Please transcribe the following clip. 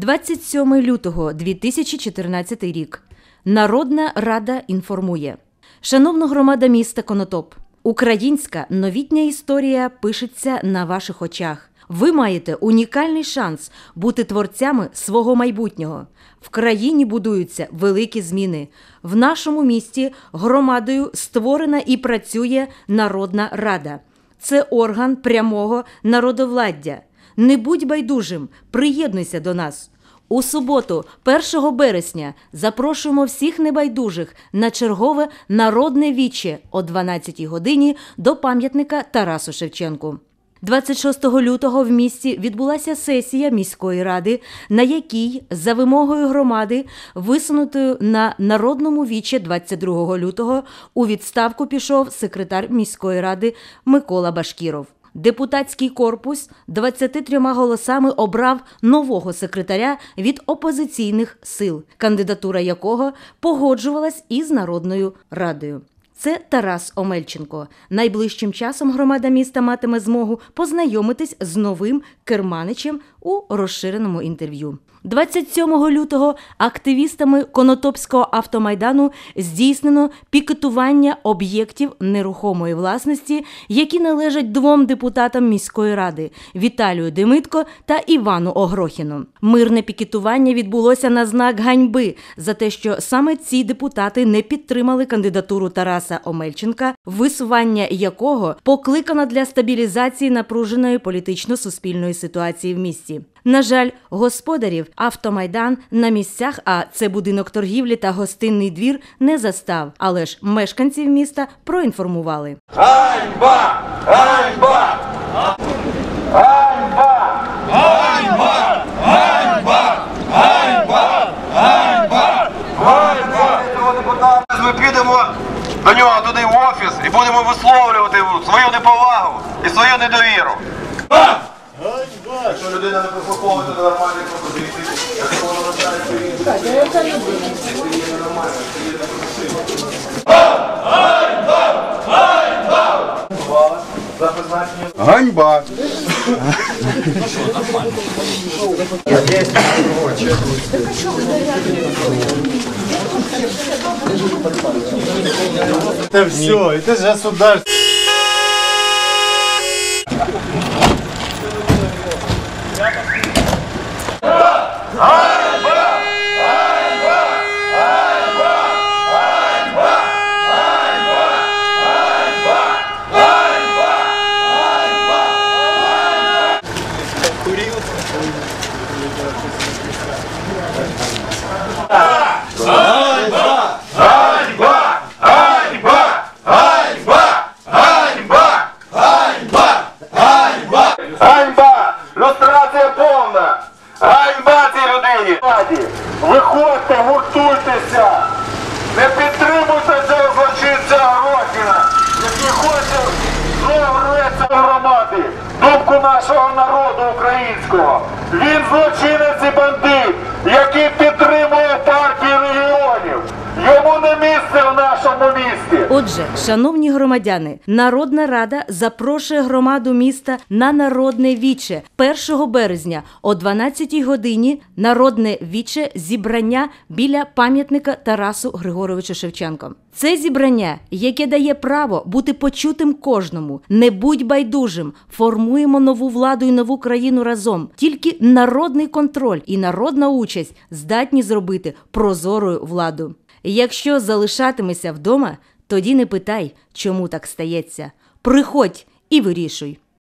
27 лютого 2014 рік. Народна рада інформує. Шановна громада міста Конотоп, українська новітня історія пишеться на ваших очах. Ви маєте унікальний шанс бути творцями свого майбутнього. В країні будуються великі зміни. В нашому місті громадою створена і працює Народна Рада. Це орган прямого народовладдя. Не будь байдужим, приєднуйся до нас. У суботу, 1 березня, запрошуємо всіх небайдужих на чергове народне віче о 12-й годині до пам'ятника Тарасу Шевченку. 26 лютого в місті відбулася сесія міської ради, на якій за вимогою громади, висунутою на народному віче 22 лютого, у відставку пішов секретар міської ради Микола Башкіров. Депутатський корпус 23 голосами обрав нового секретаря від опозиційних сил, кандидатура якого погоджувалась із Народною радою. Це Тарас Омельченко. Найближчим часом громада міста матиме змогу познайомитись з новим керманичем у розширеному інтерв'ю. 27 лютого активістами Конотопського автомайдану здійснено пікетування об'єктів нерухомої власності, які належать двом депутатам міської ради Віталію Демитко та Івану Огрохіну. Мирне пікетування відбулося на знак ганьби за те, що саме ці депутати не підтримали кандидатуру Тараса Омельченка, висування якого покликано для стабілізації напруженої політично-суспільної ситуації в місті. На жаль, господарів автомайдан на місцях, а це будинок торгівлі та гостинний двір, не застав. Але ж мешканців міста проінформували. Ганьба! Ганьба! Ганьба! Ганьба! Ганьба! Ганьба! Ганьба! Ганьба! Ми підемо до нього туди в офіс і будемо висловлювати свою неповагу і свою недовіру. Якщо людина не прислуховується до нормальних пропозицій, якщо вона навчається і Так, я яка людина? Це є ненормально, це є непросиво. За призначення. Ганьба! Это все, это же государство. Раді! Виходьте, гуртуйтеся! Не підтримуйте цього злочинця Грохіна, який хоче рветься до громади, думку нашого народу українського. Він злочинець і бандит, який підтримує партії регіонів. Йому не місце в нашому місті. Отже, шановні громадяни, Народна Рада запрошує громаду міста на народне віче 1 березня о 12-й годині. Народне віче зібрання біля пам'ятника Тарасу Григоровичу Шевченко. Це зібрання, яке дає право бути почутим кожному. Не будь байдужим. Формуємо нову владу і нову країну разом. Тільки народний контроль і народна участь здатні зробити прозорою владу. Якщо залишатимешся вдома, тоді не питай, чому так стається. Приходь і вирішуй.